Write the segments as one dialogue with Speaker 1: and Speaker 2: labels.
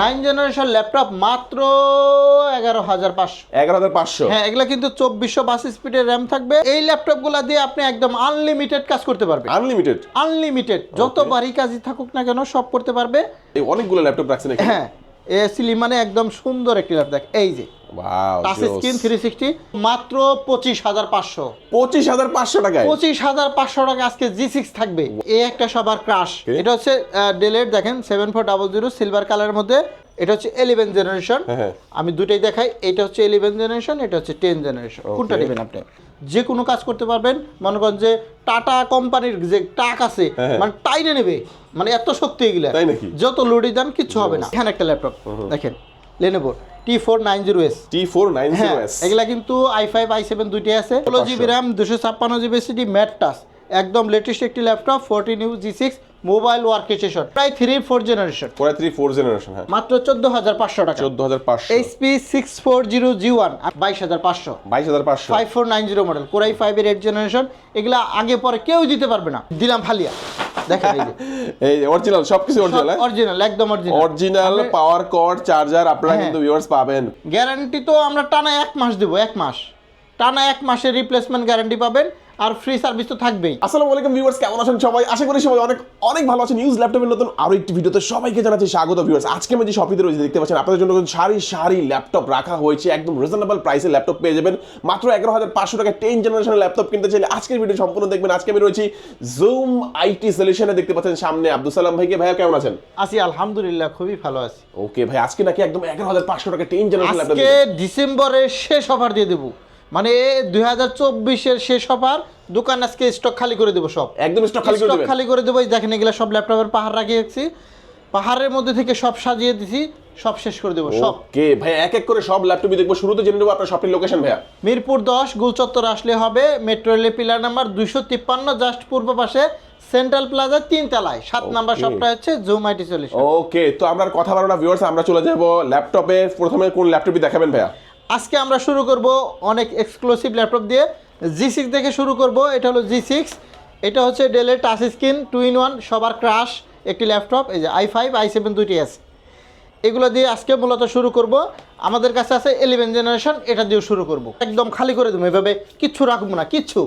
Speaker 1: Nine generation laptop মাত্র এগারো হাজার পাঁচশো
Speaker 2: এগারো হাজার পাঁচশো
Speaker 1: হ্যাঁ এগুলা কিন্তু চব্বিশশো বাস স্পিডের র্যাম থাকবে এই ল্যাপটপ গুলা দিয়ে আপনি একদম আনলিমিটেড কাজ করতে পারবেন আনলিমিটেড আনলিমিটেড যত বাড়ি কাজই থাকুক না কেন সব করতে পারবে
Speaker 2: অনেকগুলো ল্যাপটপ রাখছেন
Speaker 1: হ্যাঁ মানে একদম সুন্দর একটি ল্যাপটপ এই যে পঁচিশ হাজার পাঁচশো
Speaker 2: পঁচিশ হাজার পাঁচশো টাকা
Speaker 1: পঁচিশ হাজার পাঁচশো টাকা আজকে জি সিক্স থাকবে এ একটা সবার ক্রাশ এটা হচ্ছে দেখেন seven four double zero silver কালারের মধ্যে এটা হচ্ছে জেনারেশন হ্যাঁ, হ্যাঁ। আমি দুটাই দেখাই এটা হচ্ছে জেনারেশন এটা হচ্ছে টেন জেনারেশন কোনটা নেবেন আপনি যে কোনো কাজ করতে পারবেন মনে করেন যে টাটা কোম্পানির যে টাক আছে হ্যাঁ, হ্যাঁ। মানে টাইনে নেবে মানে এত শক্তি এগুলা যত লোডই দেন কিচ্ছু হবে না এখানে একটা ল্যাপটপ দেখেন Lenovo T four nine zero S
Speaker 2: T four nine zero
Speaker 1: এগুলা কিন্তু আই ফাইভ আই সেভেন দুইটাই আছে ষোলো জিবি র্যাম দুশো ছাপ্পান্ন জিবি সিটি ম্যাট টাস একদম লেটেস্ট একটি laptop fourteen U G six mobile workstation প্রায় থ্রি ফোর জেনারেশন
Speaker 2: প্রায় থ্রি ফোর জেনারেশন হ্যাঁ
Speaker 1: মাত্র চোদ্দ হাজার পাঁচশো টাকা
Speaker 2: চোদ্দ হাজার পাঁচশো
Speaker 1: HP six four zero G one বাইশ হাজার পাঁচশো বাইশ হাজার পাঁচশো five four nine zero model core i ফাইভের এইট জেনারেশন এগুলো আগে পরে কেউ দিতে পারবে না দিলাম ফালিয়া দেখেন
Speaker 2: এই অরিজিনাল সবকিছু
Speaker 1: অরিজিনাল হ্যাঁ? একদম
Speaker 2: অরিজিনাল পাওয়ার কর্ড চার্জার আপনারা হ্যাঁ। কিন্তু ভিউয়ার্স পাবেন
Speaker 1: গ্যারান্টি তো আমরা টানা এক মাস দিব এক মাস টানা এক মাসের রিপ্লেসমেন্ট গ্যারান্টি পাবেন আর ফ্রি সার্ভিস তো থাকবেই
Speaker 2: আসসালামু আলাইকুম ভিউয়ার্স কেমন আছেন সবাই আশা করি সবাই অনেক অনেক ভালো আছেন নিউজ ল্যাপটপের নতুন আরো একটি ভিডিওতে সবাইকে জানাচ্ছি স্বাগত ভিউয়ার্স আজকে আমি যে শপিতে রয়েছে দেখতে পাচ্ছেন আপনাদের জন্য সারি সারি ল্যাপটপ রাখা হয়েছে একদম রিজনেবল প্রাইসে ল্যাপটপ পেয়ে যাবেন মাত্র এগারো হাজার পাঁচশো টাকা টেন জেনারেশন ল্যাপটপ কিনতে চাইলে আজকের ভিডিও সম্পূর্ণ দেখবেন আজকে আমি রয়েছি জুম আইটি সলিউশনে দেখতে পাচ্ছেন সামনে আব্দুল সালাম ভাইকে ভাই কেমন আছেন
Speaker 1: আছি আলহামদুলিল্লাহ খুবই ভালো আছি
Speaker 2: ওকে ভাই আজকে নাকি একদম এগারো হাজার পাঁচশো টাকা টেন জেনারেশন
Speaker 1: ল্যাপটপ ডিসেম্বরের শেষ অফার দিয়ে দেবো মানে দুই হাজার চব্বিশের শেষ হবার দোকান আজকে স্টক খালি করে দেবো সব
Speaker 2: একদম স্টক খালি স্টক
Speaker 1: খালি করে দেবো দেখেন এগুলো সব ল্যাপটপের পাহাড় রাখিয়েছি পাহাড়ের মধ্যে থেকে সব সাজিয়ে দিছি সব শেষ করে দেবো সব
Speaker 2: কে ভাই এক এক করে সব ল্যাপটপই দেখবো শুরুতে জেনে নেবো আপনার শপের লোকেশন ভাইয়া
Speaker 1: মিরপুর দশ গুলচত্বর আসলে হবে মেট্রো রেলের পিলার নাম্বার দুইশো তিপ্পান্ন জাস্ট পূর্ব পাশে সেন্ট্রাল প্লাজা তালায় সাত নাম্বার সবটা হচ্ছে জুম আইটি সলিউশন
Speaker 2: ওকে তো আমরা কথা বলবো না ভিউয়ার্স আমরা চলে যাবো ল্যাপটপে প্রথমে কোন ল্যাপটপই দেখাবেন ভাইয়া
Speaker 1: আজকে আমরা শুরু করব অনেক এক্সক্লুসিভ ল্যাপটপ দিয়ে জি সিক্স দেখে শুরু করব এটা হলো জি সিক্স এটা হচ্ছে ডেলের touch screen two in one সবার ক্রাশ একটি ল্যাপটপ এই যে আই ফাইভ আই সেভেন দুইটি আছে এগুলো দিয়ে আজকে মূলত শুরু করব আমাদের কাছে আছে এলেভেন জেনারেশন এটা দিয়েও শুরু করব একদম খালি করে দেবো এভাবে কিচ্ছু রাখবো না কিচ্ছু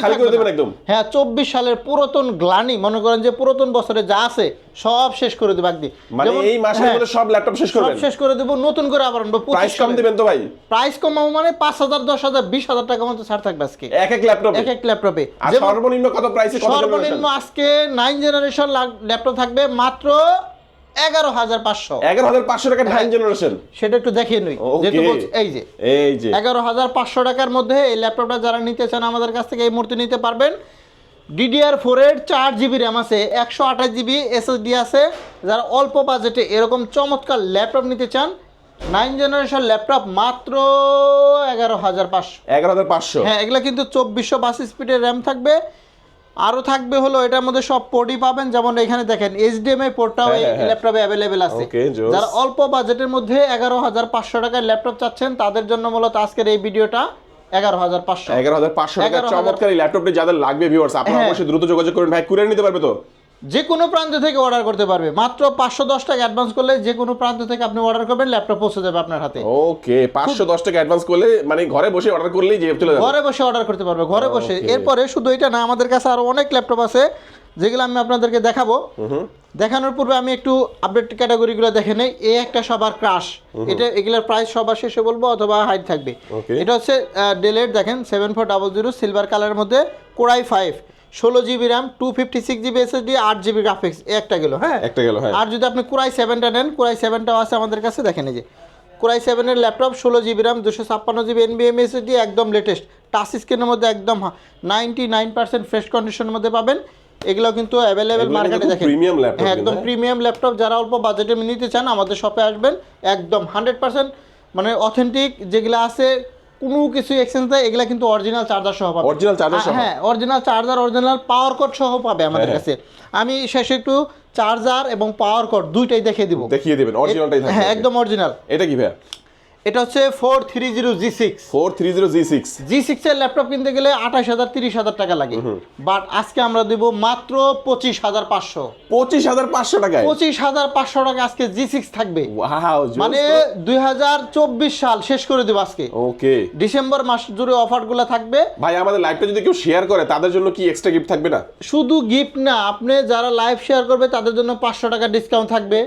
Speaker 2: খালি করে দেবেন একদম
Speaker 1: হ্যাঁ চব্বিশ সালের পুরাতন গ্লানি মনে করেন যে পুরাতন বছরে যা আছে সব শেষ করে দেবো একদিন
Speaker 2: মানে এই হ্যাঁ, সব ল্যাপটপ শেষ করে
Speaker 1: শেষ করে দেবো নতুন করে আবার আনবো
Speaker 2: প্রাইস কম তো ভাই
Speaker 1: প্রাইস কমাবো মানে পাঁচ হাজার দশ হাজার বিশ হাজার টাকা মতো ছাড় থাকবে আজকে এক এক ল্যাপটপ এক এক ল্যাপটপে
Speaker 2: সর্বনিম্ন কত
Speaker 1: সর্বনিম্ন আজকে নাইন জেনারেশন ল্যাপটপ থাকবে মাত্র এগারো হাজার পাঁচশো
Speaker 2: এগারো হাজার পাঁচশো টাকা হ্যাঁ, নাইন জেনারেশন
Speaker 1: সেটা একটু দেখিয়ে নিই এই যে এই যে এগারো হাজার পাঁচশো টাকার মধ্যে এই ল্যাপটপটা যারা নিতে চান আমাদের কাছ থেকে এই মুহূর্তে নিতে পারবেন ডিডিআর ফোরের চার জিবি র্যাম আছে একশো আঠাশ জিবি এসএসডি আছে যারা অল্প বাজেটে এরকম চমৎকার ল্যাপটপ নিতে চান নাইন জেনারেশন ল্যাপটপ মাত্র এগারো হাজার পাঁচশো
Speaker 2: এগারো হাজার পাঁচশো
Speaker 1: হ্যাঁ এগুলো কিন্তু চব্বিশশো বাস স্পিডের র্যাম থাকবে আরও থাকবে হলো এটার মধ্যে সব পোর্টই পাবেন যেমন এখানে দেখেন এইচডিএমআই পোর্টটাও এই ল্যাপটপে অ্যাভেলেবেল আছে যারা অল্প বাজেটের মধ্যে এগারো হাজার পাঁচশো টাকার ল্যাপটপ চাচ্ছেন তাদের জন্য মূলত আজকের এই ভিডিওটা এগারো হাজার পাঁচশো
Speaker 2: এগারো হাজার পাঁচশো চমৎকার ল্যাপটপটি যাদের লাগবে ভিউয়ার্স আপনারা হ্যাঁ। অবশ্যই দ্রুত যোগাযোগ করুন ভাই কুরিয়ার নিতে পারবে তো
Speaker 1: যে কোনো প্রান্ত থেকে অর্ডার করতে পারবে মাত্র পাঁচশো দশ টাকা অ্যাডভান্স করলে যে কোনো প্রান্ত থেকে আপনি অর্ডার করবেন ল্যাপটপ পৌঁছে যাবে আপনার হাতে
Speaker 2: ওকে পাঁচশো দশ টাকা অ্যাডভান্স করলে মানে ঘরে বসে অর্ডার করলেই যে
Speaker 1: চলে ঘরে বসে অর্ডার করতে পারবে ঘরে বসে এরপরে শুধু এটা না আমাদের কাছে আরো অনেক ল্যাপটপ আছে যেগুলো আমি আপনাদেরকে দেখাবো দেখানোর পূর্বে আমি একটু আপডেট ক্যাটাগরিগুলো দেখে নেই এ একটা সবার ক্রাশ এটা এগুলোর প্রাইস সবার শেষে বলবো অথবা হাইট থাকবে এটা হচ্ছে ডেলেট দেখেন seven four double zero silver কালারের মধ্যে কোড়াই ফাইভ ষোলো GB RAM two fifty six GB SSD আট জিবি গ্রাফিক্স একটা গেল হ্যাঁ একটা গেল হ্যাঁ আর যদি আপনি কুরাই সেভেনটা নেন কুরাই সেভেনটাও আছে আমাদের কাছে দেখেন এই যে কুরাই সেভেনের ল্যাপটপ ষোলো জিবি র্যাম দুশো ছাপ্পান্ন GB N B M S D একদম লেটেস্ট টাচ স্ক্রিনের মধ্যে একদম নাইনটি নাইন পার্সেন্ট ফ্রেশ কন্ডিশনের মধ্যে পাবেন এগুলো কিন্তু অ্যাভেলেবেল মার্কেটে দেখেন প্রিমিয়াম ল্যাপটপ হ্যাঁ একদম প্রিমিয়াম ল্যাপটপ যারা অল্প বাজেটে নিতে চান আমাদের শপে আসবেন একদম হান্ড্রেড পার্সেন্ট মানে অথেন্টিক যেগুলো আছে কোনো কিছু এক্সচেঞ্জ দেয় এগুলা কিন্তু অরিজিনাল চার্জার সহ পাবে অরিজিনাল চার্জার সহ হ্যাঁ original charger original power cord সহ পাবে আমাদের হ্যাঁ, কাছে হ্যাঁ। আমি শেষে একটু চার্জার এবং পাওয়ার কর্ড দুইটাই দেখিয়ে দিব দেখিয়ে দিবেন অরিজিনালটাই হ্যাঁ একদম অরিজিনাল এটা কি ভাই এটা হচ্ছে four three zero G six four three zero G six G six এর ল্যাপটপ কিনতে গেলে আঠাশ হাজার তিরিশ হাজার টাকা লাগে বাট আজকে আমরা দেব মাত্র পঁচিশ হাজার পাঁচশো পঁচিশ হাজার পাঁচশো টাকা পঁচিশ হাজার পাঁচশো টাকা আজকে জি সিক্স থাকবে মানে দুই হাজার চব্বিশ সাল শেষ করে দেবো আজকে ওকে ডিসেম্বর মাস জুড়ে অফার গুলো থাকবে ভাই আমাদের লাইভটা যদি কেউ শেয়ার করে তাদের জন্য কি এক্সট্রা গিফট থাকবে না শুধু গিফট না আপনি যারা লাইভ শেয়ার করবে তাদের জন্য পাঁচশো টাকা ডিসকাউন্ট থাকবে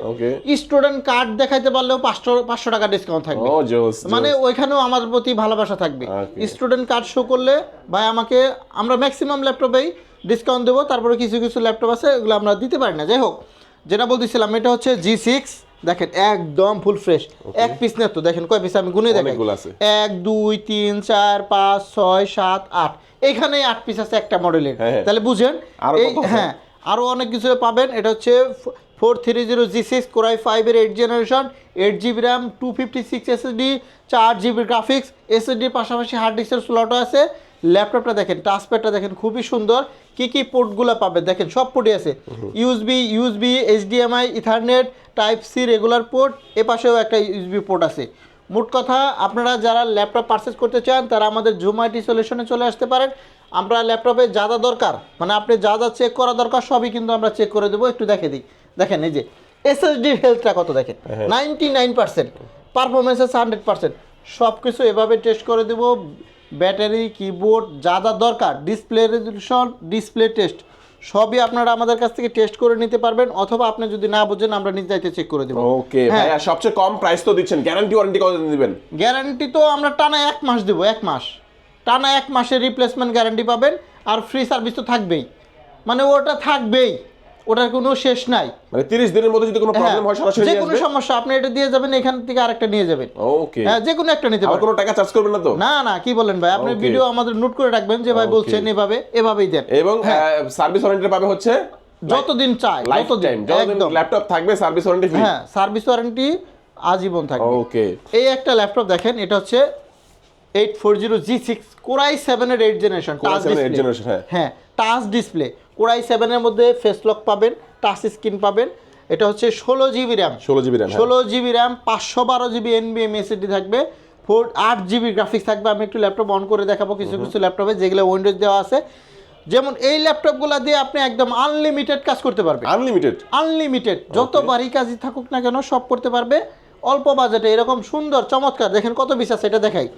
Speaker 1: স্টুডেন্ট কার্ড দেখাইতে পারলেও পাঁচশো পাঁচশো টাকা ডিসকাউন্ট থাকবে oh, মানে ওইখানেও আমার প্রতি ভালোবাসা থাকবে স্টুডেন্ট কার্ড শো করলে ভাই আমাকে আমরা ম্যাক্সিমাম ল্যাপটপেই ডিসকাউন্ট দেবো তারপরে কিছু কিছু ল্যাপটপ আছে এগুলো আমরা দিতে পারি না যাই হোক যেটা বলতেছিলাম এটা হচ্ছে জি সিক্স দেখেন একদম ফুল ফ্রেশ এক পিস না তো দেখেন কয় পিস আমি গুনে দেখেন এক দুই তিন চার পাঁচ ছয় সাত আট এখানে আট পিস আছে একটা মডেলের হ্যাঁ, হ্যাঁ। তাহলে বুঝেন হ্যাঁ আরও অনেক কিছু পাবেন এটা হচ্ছে four three zero G six core i ফাইভের eight generation eight GB RAM two fifty six SSD চার জিবি গ্রাফিক্স এসএসডির পাশাপাশি হার্ড ডিস্কের স্লটও আছে ল্যাপটপটা দেখেন টাচপ্যাডটা দেখেন খুবই সুন্দর কি কি পোর্টগুলো পাবে দেখেন সব পোর্টই আছে D M HDMI ethernet type C regular port এ পাশেও একটা ইউজবি পোর্ট আছে মোট কথা আপনারা যারা ল্যাপটপ পারচেস করতে চান তারা আমাদের জুম আইটি সলিউশনে চলে আসতে পারেন আমরা ল্যাপটপে যা যা দরকার মানে আপনি যা যা চেক করা দরকার সবই কিন্তু আমরা চেক করে দেবো একটু দেখে দিই দেখেন এই যে এসএসডির হেলথটা কত দেখেন নাইনটি নাইন পার্সেন্ট পারফরমেন্স আছে হান্ড্রেড পার্সেন্ট সব কিছু এভাবে টেস্ট করে দেবো ব্যাটারি কিবোর্ড যা যা দরকার ডিসপ্লে রেজলিউশন ডিসপ্লে টেস্ট সবই আপনারা আমাদের কাছ থেকে টেস্ট করে নিতে পারবেন অথবা আপনি যদি না বোঝেন আমরা নিজে যাইতে চেক করে দেব ওকে হ্যাঁ। ভাইয়া সবচেয়ে কম প্রাইস তো দিচ্ছেন গ্যারান্টি ওয়ারেন্টি কত দিবেন গ্যারান্টি তো আমরা টানা এক মাস দেব এক মাস টানা এক মাসের রিপ্লেসমেন্ট গ্যারান্টি পাবেন আর ফ্রি সার্ভিস তো থাকবেই মানে ওটা থাকবেই ওটার কোনো শেষ নাই মানে 30 দিনের মধ্যে যদি কোনো প্রবলেম হ্যাঁ, হয় সরাসরি যে কোনো সমস্যা আপনি এটা দিয়ে যাবেন এখান থেকে আরেকটা নিয়ে যাবেন ওকে হ্যাঁ যে কোনো একটা নিতে পারেন কোনো টাকা চার্জ করবেন না তো না না কি বলেন ভাই আপনি ভিডিও আমাদের নোট করে রাখবেন যে ভাই বলছেন এভাবে এভাবেই দেন এবং সার্ভিস হ্যাঁ। ওয়ারেন্টি পাবে হচ্ছে যতদিন চাই যতদিন একদম ল্যাপটপ থাকবে সার্ভিস ওয়ারেন্টি হ্যাঁ সার্ভিস ওয়ারেন্টি আজীবন থাকবে ওকে এই একটা ল্যাপটপ দেখেন এটা হচ্ছে eight four zero G six core i সেভেনের এইট জেনারেশন জেনারেশন হ্যাঁ টাচ ডিসপ্লে কোরাই সেভেনের মধ্যে ফেস লক পাবেন টাচ স্ক্রিন পাবেন এটা হচ্ছে ষোলো জিবি র্যাম ষোলো জিবি র্যাম ষোলো জিবি র্যাম পাঁচশো বারো জিবি এম এসিডি থাকবে ফোর আট জিবি গ্রাফিক্স থাকবে আমি একটু ল্যাপটপ অন করে দেখাবো কিছু কিছু ল্যাপটপে যেগুলো উইন্ডোজ দেওয়া আছে যেমন এই ল্যাপটপগুলো দিয়ে আপনি একদম আনলিমিটেড কাজ করতে পারবেন আনলিমিটেড আনলিমিটেড যত বাড়ি কাজই থাকুক না কেন সব করতে পারবে অল্প বাজেটে এরকম সুন্দর চমৎকার দেখেন কত পিস আছে এটা দেখাই জি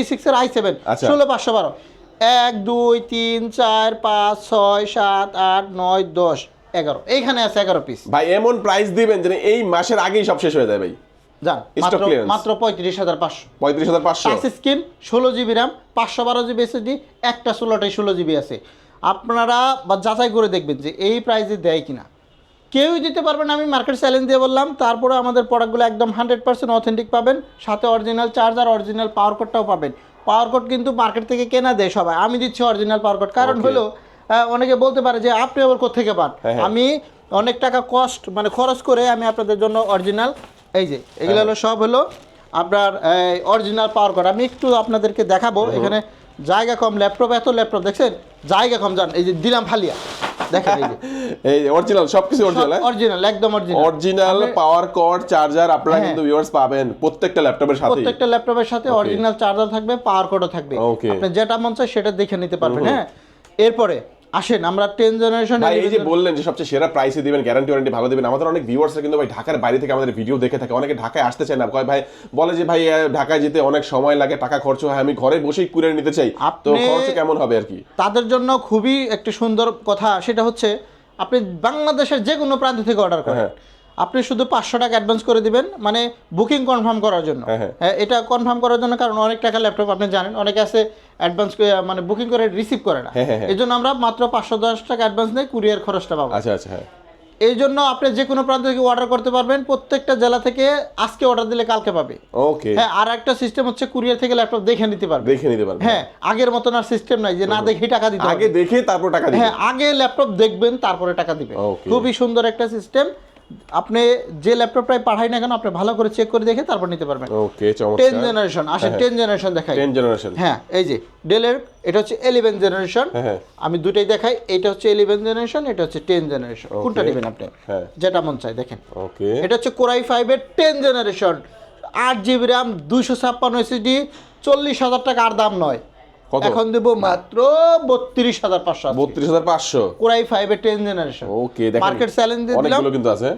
Speaker 1: হ্যাঁ, সিক্স হ্যাঁ। এর আই আচ্ছা। সেভেন ষোলো পাঁচশো বারো এক দুই তিন চার পাঁচ ছয় সাত আট নয় দশ এগারো এইখানে আছে এগারো পিস ভাই এমন প্রাইস দিবেন যে এই মাসের আগেই সব শেষ হয়ে যায় ভাই যান মাত্র পঁয়ত্রিশ হাজার পাঁচশো পঁয়ত্রিশ হাজার পাঁচশো স্কিম ষোলো জিবি র্যাম পাঁচশো বারো জিবি এসএসডি একটা ষোলোটাই ষোলো জিবি আছে আপনারা বা যাচাই করে দেখবেন যে এই প্রাইজে দেয় কিনা কেউই দিতে পারবেন না আমি মার্কেট চ্যালেঞ্জ দিয়ে বললাম তারপরে আমাদের প্রোডাক্টগুলো একদম হান্ড্রেড পার্সেন্ট অথেন্টিক পাবেন সাথে অরিজিনাল চার্জার অরিজিনাল পাওয়ার কোডটাও পাবেন পাওয়ার কোড কিন্তু মার্কেট থেকে কেনা দেয় সবাই আমি দিচ্ছি অরিজিনাল পাওয়ার কোড কারণ হলো অনেকে বলতে পারে যে আপনি আবার কোথেকে পান হ্যাঁ, হ্যাঁ। আমি অনেক টাকা কস্ট মানে খরচ করে আমি আপনাদের জন্য অরিজিনাল এই যে এগুলো হ্যাঁ, হলো সব হলো আপনার অরিজিনাল পাওয়ার কোড আমি একটু আপনাদেরকে দেখাবো এখানে জায়গা কম ল্যাপটপ এত ল্যাপটপ দেখছেন জায়গা কম যান এই যে দিলাম ফালিয়া দেখেন এই যে এই অরিজিনাল সবকিছু অরিজিনাল হ্যাঁ? অরিজিনাল একদম original original power cord charger আপনারা হ্যাঁ। কিন্তু ভিউয়ার্স পাবেন প্রত্যেকটা ল্যাপটপের সাথে প্রত্যেকটা ল্যাপটপের সাথে অরিজিনাল চার্জার থাকবে পাওয়ার কর্ডও থাকবে আপনি যেটা মন চায় সেটা দেখে নিতে পারবেন হ্যাঁ এরপরে আসেন আমরা টেন জেনারেশন এই যে বললেন যে সবচেয়ে সেরা প্রাইসে দিবেন গ্যারান্টি ওয়ারেন্টি ভালো দিবেন আমাদের অনেক ভিউয়ার্সরা কিন্তু ভাই ঢাকার বাইরে থেকে আমাদের ভিডিও দেখে থাকে অনেকে ঢাকায় আসতে চায় না কয় ভাই বলে যে ভাই ঢাকায় যেতে অনেক সময় লাগে টাকা খরচ হয় আমি ঘরে বসেই কুড়ে নিতে চাই তো খরচ কেমন হবে আর কি তাদের জন্য খুবই একটা সুন্দর কথা সেটা হচ্ছে আপনি বাংলাদেশের যে কোনো প্রান্ত থেকে অর্ডার করেন হ্যাঁ। আপনি শুধু পাঁচশো টাকা অ্যাডভান্স করে দিবেন মানে বুকিং কনফার্ম করার জন্য হ্যাঁ, হ্যাঁ।, হ্যাঁ এটা কনফার্ম করার জন্য কারণ অনেক টাকা ল্যাপটপ আপনি জানেন অনেকে আছে অ্যাডভান্স মানে বুকিং করে রিসিভ করে না এই জন্য আমরা মাত্র পাঁচশো দশ টাকা অ্যাডভান্স নেই কুরিয়ার খরচটা পাবো আচ্ছা আচ্ছা এই জন্য আপনি যে কোনো প্রান্ত থেকে অর্ডার করতে পারবেন প্রত্যেকটা জেলা থেকে আজকে অর্ডার দিলে কালকে পাবে ওকে হ্যাঁ আর একটা সিস্টেম হচ্ছে কুরিয়ার থেকে ল্যাপটপ দেখে নিতে পারবে দেখে নিতে পারবে হ্যাঁ আগের মতন আর সিস্টেম নাই যে না দেখে টাকা দিতে আগে দেখে তারপর টাকা দিবে হ্যাঁ আগে ল্যাপটপ দেখবেন তারপরে টাকা দিবে খুবই সুন্দর একটা সিস্টেম আপনি যে ল্যাপটপটাই পাঠাই না কেন আপনি ভালো করে চেক করে দেখে তারপর নিতে পারবেন ওকে চমৎকার 10 জেনারেশন আসে 10 জেনারেশন দেখাই 10 জেনারেশন হ্যাঁ এই যে ডেলের এটা হচ্ছে 11 জেনারেশন হ্যাঁ, হ্যাঁ আমি দুটেই দেখাই এটা হচ্ছে 11 জেনারেশন এটা হচ্ছে 10 জেনারেশন কোনটা নেবেন আপনি হ্যাঁ যেটা মন চাই দেখেন ওকে এটা হচ্ছে কোরাই 5 এর 10 জেনারেশন 8 জিবি র‍্যাম 256 এসএসডি 40000 টাকা আর দাম নয় এখন দেব মাত্র বত্রিশ হাজার পাঁচশো বত্রিশ হাজার পাঁচশো কোরাই ফাইভের ten generation okay market challenge দিলাম কিন্তু আছে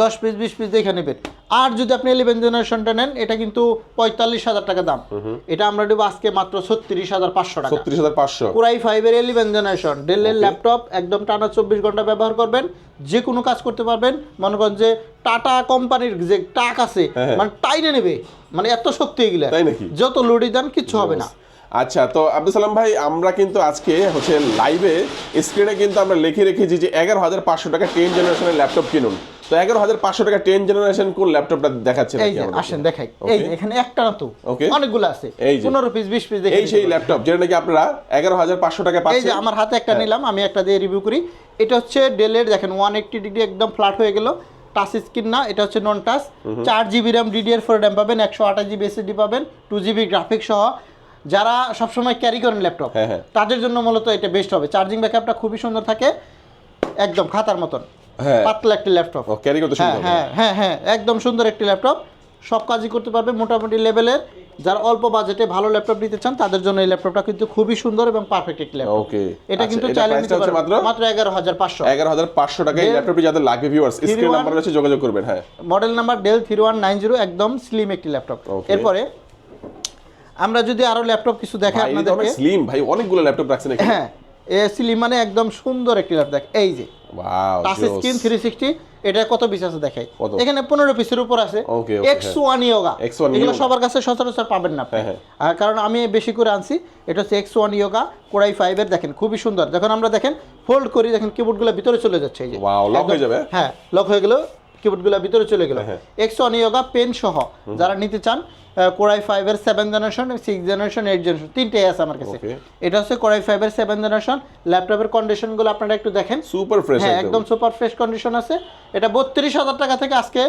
Speaker 1: দশ পিস বিশ পিস দেখে নেবেন আর যদি আপনি ইলেভেন জেনারেশনটা নেন এটা কিন্তু পঁয়তাল্লিশ হাজার টাকা দাম এটা আমরা দেবো আজকে মাত্র ছত্রিশ হাজার পাঁচশো টাকা ছত্রিশ হাজার পাঁচশো কোরাই ফাইভের ইলেভেন জেনারেশন ডেলের ল্যাপটপ একদম টানা চব্বিশ ঘন্টা ব্যবহার করবেন যে কোনো কাজ করতে পারবেন মনে করেন যে টাটা কোম্পানির যে টাক আছে হ্যাঁ, হ্যাঁ। মানে টাইনে নেবে মানে এত শক্তি এগুলা যত লড়ি দেন কিচ্ছু হবে না আচ্ছা তো আব্দুল সালাম ভাই আমরা কিন্তু আজকে হচ্ছে লাইভে স্ক্রিনে কিন্তু আমরা লিখে রেখেছি যে এগারো হাজার পাঁচশো টাকা টেন জেনারেশনের ল্যাপটপ কিনুন তো এগারো হাজার পাঁচশো টাকা টেন জেনারেশন কোন ল্যাপটপটা দেখাচ্ছে আসেন দেখাই এই এখানে একটা না তো অনেকগুলো আছে এই পনেরো পিস বিশ পিস এই সেই ল্যাপটপ যেটা নাকি আপনারা এগারো হাজার পাঁচশো টাকা পাচ্ছেন এই যে আমার হাতে একটা হ্যাঁ। নিলাম আমি একটা দিয়ে রিভিউ করি এটা হচ্ছে ডেলের দেখেন ওয়ান এইটটি ডিগ্রি একদম ফ্ল্যাট হয়ে গেল টাচ স্ক্রিন না এটা হচ্ছে নন টাচ চার GB RAM DDR four RAM পাবেন একশো আঠাশ জিবি এসএসডি পাবেন টু জিবি গ্রাফিক্স সহ যারা সবসময় ক্যারি করেন ল্যাপটপ হ্যাঁ। তাদের জন্য মূলত এটা বেস্ট হবে চার্জিং ব্যাকআপটা খুবই সুন্দর থাকে একদম খাতার মতন হ্যাঁ। পাতলা একটি ল্যাপটপ ক্যারি করতে হ্যাঁ হ্যাঁ, হ্যাঁ হ্যাঁ একদম সুন্দর একটি ল্যাপটপ সব কাজই করতে পারবে মোটামুটি লেভেলের যারা অল্প বাজেটে ভালো ল্যাপটপ নিতে চান তাদের জন্য এই ল্যাপটপটা কিন্তু খুবই সুন্দর এবং পারফেক্ট একটি ল্যাপটপ ওকে এটা আচ্ছা, কিন্তু চাইলে নিতে মাত্র মাত্র 11500 11500 টাকায় এই ল্যাপটপটি যাদের লাগে ভিউয়ার্স স্ক্রিন নাম্বার আছে যোগাযোগ করবেন হ্যাঁ মডেল নাম্বার ডেল 3190 একদম স্লিম একটি ল্যাপটপ এরপরে আমরা যদি আরো ল্যাপটপ কিছু দেখে আপনাদেরকে স্লিম ভাই অনেকগুলো ল্যাপটপ রাখছেন এখানে হ্যাঁ এ স্লিম মানে একদম সুন্দর একটি ল্যাপটপ দেখ এই যে ওয়াও টাচ স্ক্রিন 360 এটা কত পিস আছে দেখাই এখানে 15 পিসের উপর আছে এক্স ওয়ান ইয়োগা এগুলো সবার কাছে সচরাচর পাবেন না আপনি হ্যাঁ, হ্যাঁ। কারণ আমি বেশি করে আনছি এটা হচ্ছে এক্স ওয়ান ইয়োগা কোড়াই এর দেখেন খুবই সুন্দর যখন আমরা দেখেন ফোল্ড করি দেখেন কিবোর্ডগুলো ভিতরে চলে যাচ্ছে এই যে ওয়াও লক হয়ে যাবে হ্যাঁ লক হয়ে গেল কিবোর্ডগুলো ভিতরে চলে গেল এক্সন ইয়োগা পেন সহ যারা নিতে চান কোরাই ফাইভের seven generation six generation eight generation তিনটাই আছে আমার কাছে এটা হচ্ছে কোরাই ফাইভের সেভেন জেনারেশন ল্যাপটপের কন্ডিশনগুলো আপনারা একটু দেখেন সুপার ফ্রেশ হ্যাঁ একদম সুপার ফ্রেশ কন্ডিশন আছে এটা বত্রিশ হাজার টাকা থেকে আজকে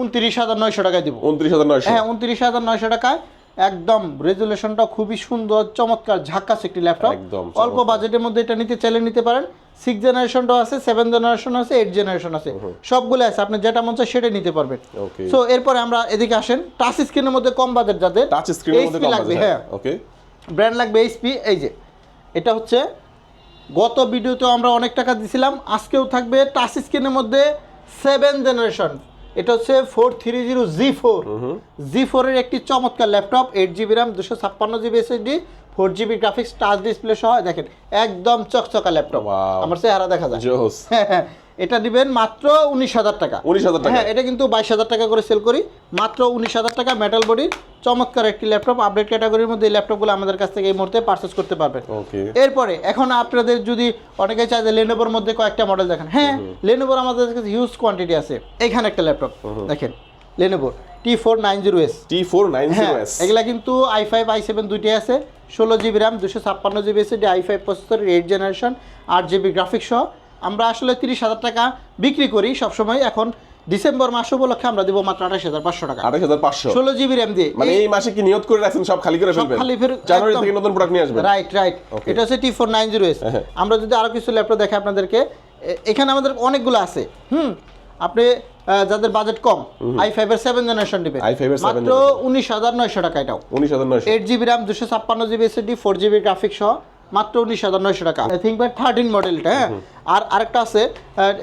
Speaker 1: উনত্রিশ হাজার নয়শো টাকায় দিব উনত্রিশ হাজার নয়শো হ্যাঁ উনত্রিশ হাজার নয়শো টাকায় একদম রেজুলেশনটা খুবই সুন্দর চমৎকার ঝাক্কাস একটি ল্যাপটপ অল্প বাজেটের মধ্যে এটা নিতে চাইলে নিতে পারেন সিক্স জেনারেশনটাও আছে সেভেন জেনারেশন আছে এইট জেনারেশন আছে সবগুলো আছে আপনি যেটা মন চায় সেটাই নিতে পারবেন সো এরপরে আমরা এদিকে আসেন টাচ স্ক্রিনের মধ্যে কম বাজেট যাদের টাচ স্ক্রিনের মধ্যে লাগবে হ্যাঁ ওকে ব্র্যান্ড লাগবে এইচপি এই যে এটা হচ্ছে গত ভিডিওতে আমরা অনেক টাকা দিছিলাম আজকেও থাকবে টাচ স্ক্রিনের মধ্যে সেভেন জেনারেশন এটা হচ্ছে four three zero G four G ফোরের একটি চমৎকার ল্যাপটপ এইট জিবি র্যাম দুশো ছাপ্পান্ন GB SSD four GB graphics touch display সহ দেখেন একদম চকচকা ল্যাপটপ আমার চেহারা দেখা যায় এটা দিবেন মাত্র উনিশ হাজার টাকা উনিশ হাজার টাকা হ্যাঁ, এটা কিন্তু বাইশ হাজার টাকা করে সেল করি মাত্র উনিশ হাজার টাকা মেটাল বডির চমৎকার একটি ল্যাপটপ আপডেট ক্যাটাগরির মধ্যে এই ল্যাপটপগুলো আমাদের কাছ থেকে এই মুহূর্তে পারচেস করতে পারবেন এরপরে এখন আপনাদের যদি অনেকে চায় যে লেনোভোর মধ্যে কয়েকটা মডেল দেখেন হ্যাঁ লেনোভোর আমাদের কাছে হিউজ কোয়ান্টিটি আছে এখানে একটা ল্যাপটপ দেখেন লেনোভোর T four nine zero S T four nine zero S এগুলা কিন্তু আই ফাইভ আই সেভেন দুইটাই আছে ষোলো জিবি র্যাম দুশো ছাপ্পান্ন জিবি এস আই ফাইভ প্রসেসরের এইট জেনারেশন আট জিবি গ্রাফিক্স সহ আমরা আসলে তিরিশ হাজার টাকা বিক্রি করি সবসময় এখন ডিসেম্বর মাস উপলক্ষে আমরা দিব মাত্র আঠাশ হাজার পাঁচশো টাকা আঠাশ হাজার পাঁচশো ষোলো জিবি র্যাম দিয়ে মানে এই মাসে কি নিয়োগ করে রাখছেন সব খালি করে ফেলবেন খালি ফের জানুয়ারি থেকে নতুন প্রোডাক্ট নিয়ে আসবেন রাইট রাইট এটা হচ্ছে T four nine zero S আমরা যদি আরো কিছু ল্যাপটপ দেখাই আপনাদেরকে এখানে আমাদের অনেকগুলো আছে হুম আপনি যাদের বাজেট কম আই ফাইভ এর সেভেন জেনারেশন নেবেন মাত্র উনিশ হাজার নয়শো টাকা এটাও উনিশ হাজার এইট জিবি র্যাম দুশো ছাপ্পান্ন GB SSD four GB graphic সহ মাত্র উনিশ হাজার নয়শো টাকা আই থিঙ্কপ্যাড থার্টিন মডেলটা হ্যাঁ আর আরেকটা আছে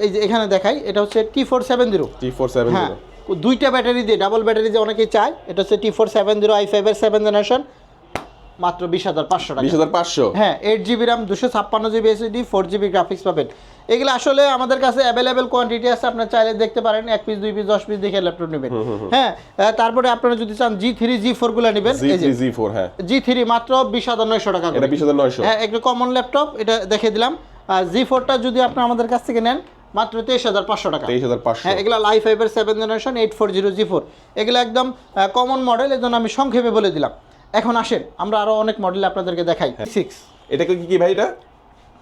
Speaker 1: এই যে এখানে দেখাই এটা হচ্ছে T four seven zero T four seven হ্যাঁ দুইটা ব্যাটারি দিয়ে ডাবল ব্যাটারি যে অনেকেই চায় এটা হচ্ছে T four seven zero I five এর সেভেন জেনারেশন মাত্র বিশ হাজার পাঁচশো টাকা বিশ হাজার পাঁচশো হ্যাঁ এইট জিবি র্যাম দুশো ছাপ্পান্ন GB SSD four GB graphics পাবেন এগুলো আসলে আমাদের কাছে অ্যাভেলেবেল কোয়ান্টিটি আছে আপনার চাইলে দেখতে পারেন এক পিস দুই পিস দশ পিস দেখে ল্যাপটপ নেবেন হ্যাঁ তারপরে আপনারা যদি চান জি থ্রি জি ফোর গুলো নেবেন জি ফোর হ্যাঁ জি থ্রি মাত্র বিশ হাজার নয়শো টাকা বিশ হাজার নয়শো হ্যাঁ একটু কমন ল্যাপটপ এটা দেখে দিলাম আর জি ফোরটা যদি আপনার আমাদের কাছ থেকে নেন মাত্র তেইশ হাজার পাঁচশো টাকা তেইশ হাজার পাঁচশো হ্যাঁ এগুলো লাইফ ফাইভের seven generation eight four zero G four এগুলো একদম কমন মডেল এজন্য আমি সংক্ষেপে বলে দিলাম এখন আসেন আমরা আরও অনেক মডেল আপনাদেরকে দেখাই সিক্স হ্যাঁ। এটা কি ভাই এটা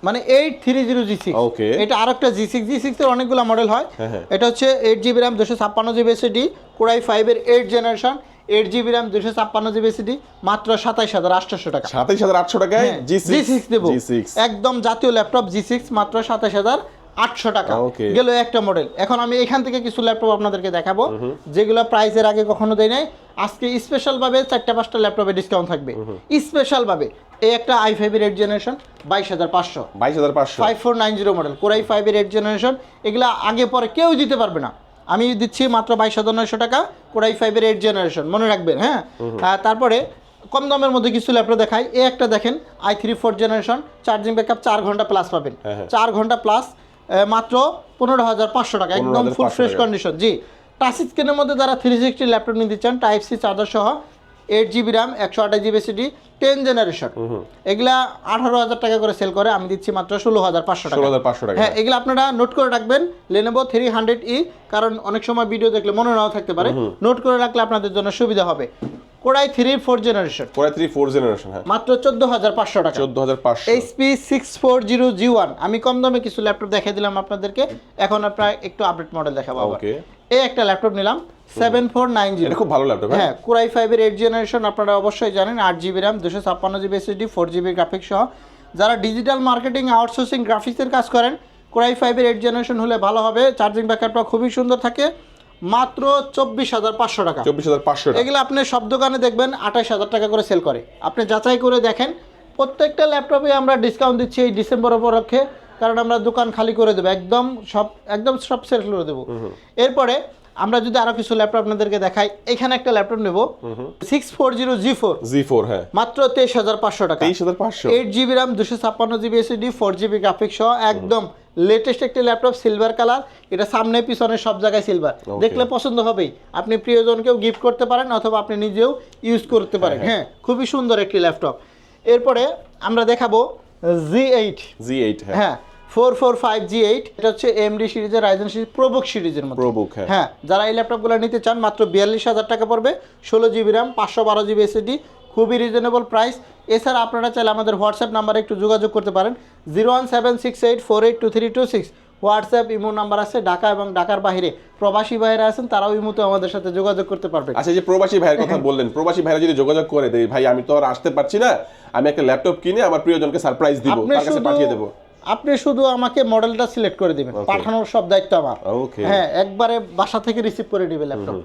Speaker 1: মানে eight three zero G six okay এটা আর একটা জি সিক্স জি সিক্স এর অনেকগুলো মডেল হয় হ্যাঁ, হ্যাঁ। এটা হচ্ছে এইট জিবি র্যাম দুশো ছাপ্পান্ন জিবি ডি কোরাই ফাইভের eight generation eight GB RAM দুশো ছাপ্পান্ন জিবি ডি মাত্র সাতাইশ হাজার আটশোশো টাকা সাতাইশ হাজার আটশো টাকায় জি হ্যাঁ, সিক্স দেবো একদম জাতীয় ল্যাপটপ জি সিক্স মাত্র সাতাইশ হাজার আটশো টাকা গেল একটা মডেল এখন আমি এখান থেকে কিছু ল্যাপটপ আপনাদেরকে দেখাবো যেগুলো প্রাইসের আগে কখনো দেয় নাই আজকে স্পেশালভাবে চারটা পাঁচটা ল্যাপটপে ডিসকাউন্ট থাকবে স্পেশালভাবে এই একটা আই জেনারেশন বাইশ হাজার পাঁচশো বাইশ হাজার পাঁচশো five four nine zero model core i generation এগুলো আগে পরে কেউ দিতে পারবে না আমি দিচ্ছি মাত্র বাইশ হাজার নয়শো টাকা কোরাই ফাইভের এইট জেনারেশন মনে রাখবেন হ্যাঁ তারপরে কম দামের মধ্যে কিছু ল্যাপটপ দেখাই এ একটা দেখেন I three four generation charging backup চার ঘন্টা প্লাস পাবেন হ্যাঁ, হ্যাঁ। চার ঘন্টা প্লাস মাত্র পনেরো হাজার পাঁচশো টাকা একদম full fresh condition G touch স্ক্রিনের মধ্যে যারা থ্রি সিক্সটি ল্যাপটপ নিতে চান টাইপ সি চার্জার সহ এইট জিবি র্যাম একশো আঠাশ জিবি সিডি টেন জেনারেশন এগুলা আঠারো হাজার টাকা করে সেল করে আমি দিচ্ছি মাত্র ষোলো হাজার পাঁচশো টাকা হ্যাঁ এগুলো আপনারা নোট করে রাখবেন লেনেবো থ্রি হান্ড্রেড ই কারণ অনেক সময় ভিডিও দেখলে মনে নাও থাকতে পারে নোট করে রাখলে আপনাদের জন্য সুবিধা হবে core i three four generation core i three four generation হ্যাঁ মাত্র চোদ্দ হাজার পাঁচশো টাকা চোদ্দ হাজার পাঁচশো HP six four zero G one আমি কম দামে কিছু ল্যাপটপ দেখে দিলাম আপনাদেরকে এখন আপনার একটু আপডেট মডেল দেখাবো ওকে এই একটা ল্যাপটপ নিলাম সেভেন ফোর নাইন জিরো খুব ভালো ল্যাপটপ হ্যাঁ কোরাই ফাইভের এইট জেনারেশন আপনারা অবশ্যই জানেন আট জিবি র্যাম দুশো ছাপ্পান্ন GB SSD four GB graphics সহ যারা ডিজিটাল মার্কেটিং আউটসোর্সিং গ্রাফিক্সের কাজ করেন কোরাই ফাইভের এইট জেনারেশন হলে ভালো হবে চার্জিং ব্যাকআপটা খুবই সুন্দর থাকে মাত্র চব্বিশ হাজার পাঁচশো টাকা চব্বিশ হাজার পাঁচশো এগুলো আপনি সব দোকানে দেখবেন আঠাশ হাজার টাকা করে সেল করে আপনি যাচাই করে দেখেন প্রত্যেকটা ল্যাপটপে আমরা ডিসকাউন্ট দিচ্ছি এই ডিসেম্বর উপলক্ষে কারণ আমরা দোকান খালি করে দেবো একদম সব একদম সব সেল করে দেবো এরপরে আমরা যদি আরো কিছু ল্যাপটপ আপনাদেরকে দেখাই এখানে একটা ল্যাপটপ নেব six four zero G four G four হ্যাঁ মাত্র তেইশ হাজার পাঁচশো টাকা তেইশ হাজার পাঁচশো এইট জিবি র্যাম দুশো ছাপ্পান্ন GB SSD four GB graphics সহ একদম লেটেস্ট একটি ল্যাপটপ সিলভার কালার এটা সামনে পিছনে সব জায়গায় সিলভার দেখলে পছন্দ হবেই আপনি প্রিয়জনকেও গিফট করতে পারেন অথবা আপনি নিজেও ইউজ করতে হ্যাঁ, পারেন হ্যাঁ।, হ্যাঁ খুবই সুন্দর একটি ল্যাপটপ এরপরে আমরা দেখাবো জি এইট জি এইট হ্যাঁ four four five G eight এটা হচ্ছে এমডি সিরিজের রাইজেন সিরিজ প্রবুক সিরিজের মধ্যে প্রবুক হ্যাঁ।, হ্যাঁ যারা এই ল্যাপটপগুলো নিতে চান মাত্র বিয়াল্লিশ হাজার টাকা পড়বে ষোলো জিবি র্যাম পাঁচশো বারো জিবি এসএডি খুবই রিজনেবল প্রাইস এছাড়া আপনারা চাইলে আমাদের হোয়াটসঅ্যাপ নাম্বারে একটু যোগাযোগ করতে পারেন zero one seven six eight four eight two three two six WhatsApp imo number আছে ঢাকা এবং ঢাকার বাইরে প্রবাসী ভাইরা আছেন তারাও ইমোতে আমাদের সাথে যোগাযোগ করতে পারবে আচ্ছা যে প্রবাসী ভাইয়ের কথা বললেন প্রবাসী ভাইরা যদি যোগাযোগ করে দেয় ভাই আমি তো আর আসতে পারছি না আমি একটা ল্যাপটপ কিনে আমার প্রিয়জনকে সারপ্রাইজ দিব তার কাছে পাঠিয়ে দেবো আপনি শুধু আমাকে মডেলটা সিলেক্ট করে দিবেন পাঠানোর সব দায়িত্ব আমার হ্যাঁ একবারে বাসা থেকে রিসিভ করে দিবে ল্যাপটপ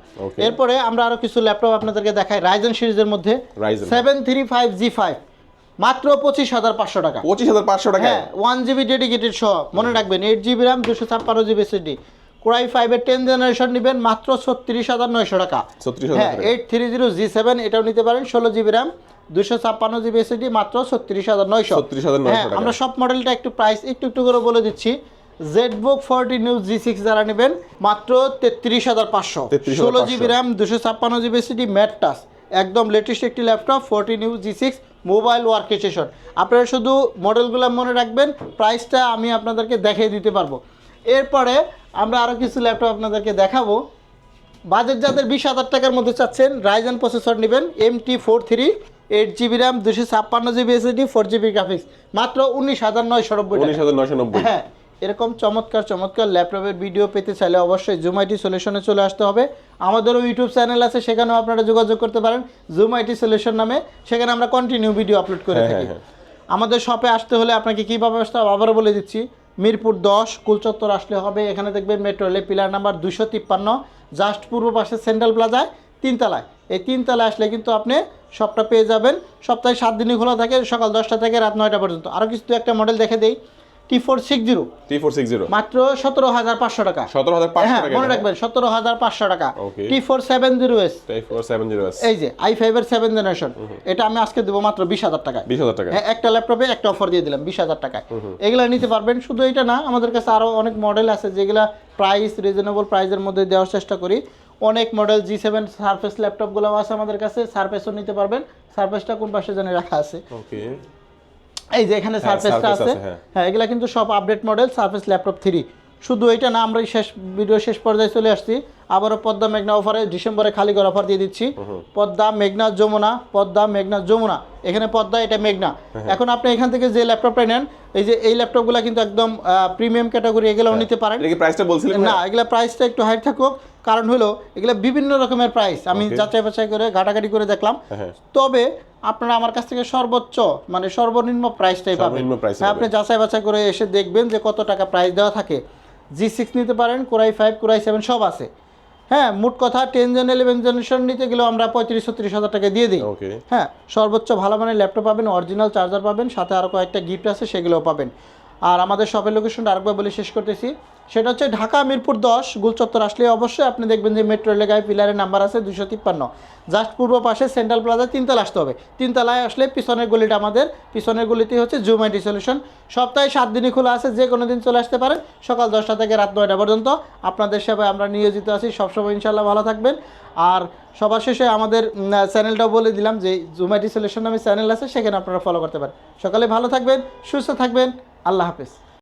Speaker 1: এরপরে আমরা আরো কিছু ল্যাপটপ আপনাদেরকে দেখাই রাইজেন সিরিজের মধ্যে seven three five G five মাত্র পঁচিশ হাজার পাঁচশো টাকা পঁচিশ হাজার পাঁচশো টাকা হ্যাঁ ওয়ান জিবি ডেডিকেটেড সহ মনে রাখবেন এইট জিবি র্যাম দুশো ছাপ্পান্ন জিবি সিডি কোরাই ফাইভের টেন জেনারেশন নেবেন মাত্র ছত্রিশ হাজার নয়শো টাকা হ্যাঁ eight three zero G seven এটাও নিতে পারেন ষোলো জিবি র্যাম দুশো ছাপ্পান্ন জিবি এসএসডি মাত্র ছত্রিশ হাজার নয়শো হ্যাঁ আমরা সব মডেলটা একটু প্রাইস একটু একটু করে বলে দিচ্ছি ZBook forty news G six যারা নেবেন মাত্র তেত্রিশ হাজার পাঁচশো ষোলো জিবি র্যাম দুশো ছাপ্পান্ন জিবি এসএসডি ম্যাট টাস একদম লেটেস্ট একটি laptop forty news G six mobile workstation আপনারা শুধু মডেলগুলো মনে রাখবেন প্রাইসটা আমি আপনাদেরকে দেখিয়ে দিতে পারবো এরপরে আমরা আরও কিছু ল্যাপটপ আপনাদেরকে দেখাবো বাজেট যাদের বিশ হাজার টাকার মধ্যে চাচ্ছেন রাইজেন প্রসেসর নেবেন M T four three eight GB RAM দুশো ছাপ্পান্ন GB SSD four GB graphics মাত্র উনিশ হাজার নয়শো নব্বই উনিশ হাজার নয়শো নব্বই হ্যাঁ এরকম চমৎকার চমৎকার ল্যাপটপের ভিডিও পেতে চাইলে অবশ্যই জুম আইটি সলিউশনে চলে আসতে হবে আমাদেরও ইউটিউব চ্যানেল আছে সেখানেও আপনারা যোগাযোগ করতে পারেন জুম আইটি সলিউশন নামে সেখানে আমরা কন্টিনিউ ভিডিও আপলোড করে হ্যাঁ, থাকি হ্যাঁ, হ্যাঁ। আমাদের শপে আসতে হলে আপনাকে কীভাবে আসতে হবে আবারও বলে দিচ্ছি মিরপুর দশ কুলচত্বর আসলে হবে এখানে দেখবেন মেট্রো রেলের পিলার নাম্বার দুশো তিপ্পান্ন জাস্ট পূর্ব পাশে সেন্ট্রাল প্লাজায় তিনতলায় এই তিনতলায় আসলে কিন্তু আপনি সবটা পেয়ে যাবেন সপ্তাহে সাত দিনই খোলা থাকে সকাল দশটা থেকে রাত নয়টা পর্যন্ত আরও কিছু একটা মডেল দেখে দেই T four six zero T four six zero মাত্র সতেরো হাজার পাঁচশো টাকা সতেরো হাজার পাঁচশো হ্যাঁ, টাকা মনে রাখবেন সতেরো হাজার পাঁচশো টাকা T four seven zero S T four seven zero S এই যে আই ফাইভ এর সেভেন জেনারেশন এটা আমি আজকে দেবো মাত্র বিশ হাজার টাকা বিশ হাজার টাকা হ্যাঁ, একটা ল্যাপটপে একটা অফার দিয়ে দিলাম বিশ হাজার টাকায় এগুলা নিতে পারবেন শুধু এটা না আমাদের কাছে আরো অনেক মডেল আছে যেগুলা প্রাইস রিজনেবল প্রাইসের মধ্যে দেওয়ার চেষ্টা করি অনেক মডেল জি সেভেন সার্ফেস ল্যাপটপগুলো আছে আমাদের কাছে সার্ফেসও নিতে পারবেন সার্ফেসটা কোন পাশে জানি রাখা আছে এই যে এখানে সার্ফেসটা হ্যাঁ, আছে হ্যাঁ।, হ্যাঁ এগুলা কিন্তু সব update model Surface laptop three শুধু এটা না আমরা শেষ ভিডিও শেষ পর্যায়ে চলে আসছি আবারও পদ্মা মেঘনা অফারে ডিসেম্বরে খালি করে অফার দিয়ে দিচ্ছি পদ্মা মেঘনা যমুনা পদ্মা মেঘনা যমুনা এখানে পদ্মা এটা মেঘনা এখন আপনি এখান থেকে যে ল্যাপটপটা নেন এই যে এই ল্যাপটপগুলো কিন্তু একদম প্রিমিয়াম ক্যাটাগরি এগুলো নিতে পারেন প্রাইসটা বলছিলেন না এগুলো প্রাইসটা একটু হাইট থাকুক কারণ হলো এগুলো বিভিন্ন রকমের প্রাইস আমি যাচাই বাছাই করে ঘাটাঘাটি করে দেখলাম হ্যাঁ, হ্যাঁ। তবে আপনারা আমার কাছ থেকে সর্বোচ্চ মানে সর্বনিম্ন প্রাইসটাই পাবেন হ্যাঁ, আপনি যাচাই বাছাই করে এসে দেখবেন যে কত টাকা প্রাইস দেওয়া থাকে জি সিক্স নিতে পারেন কোরাই ফাইভ কোরাই সেভেন সব আছে হ্যাঁ মোট কথা টেন জন ইলেভেন জেনারেশন নিতে গেলেও আমরা পঁয়ত্রিশ ছত্রিশ হাজার টাকা দিয়ে দিই হ্যাঁ সর্বোচ্চ ভালো মানের ল্যাপটপ পাবেন অরিজিনাল চার্জার পাবেন সাথে আরও কয়েকটা গিফট আছে সেগুলোও পাবেন আর আমাদের শপের লোকেশনটা আরেকবার বলে শেষ করতেছি সেটা হচ্ছে ঢাকা মিরপুর দশ গুলচত্বর আসলে অবশ্যই আপনি দেখবেন যে মেট্রো এলাকায় পিলারের নাম্বার আছে দুশো তিপ্পান্ন জাস্ট পূর্ব পাশে সেন্ট্রাল প্লাজা তিনতলা আসতে হবে তিনতলায় আসলে পিছনের গলিটা আমাদের পিছনের গলিটি হচ্ছে জুমাইটি সলিউশন সপ্তাহে সাত দিনই খোলা আছে যে কোনো দিন চলে আসতে পারেন সকাল দশটা থেকে রাত নয়টা পর্যন্ত আপনাদের সেবায় আমরা নিয়োজিত আছি সবসময় ইনশাল্লাহ ভালো থাকবেন আর সবার শেষে আমাদের চ্যানেলটাও বলে দিলাম যে জুমাইটি সলিউশন নামে চ্যানেল আছে সেখানে আপনারা ফলো করতে পারেন সকালে ভালো থাকবেন সুস্থ থাকবেন আল্লাহ হাফেজ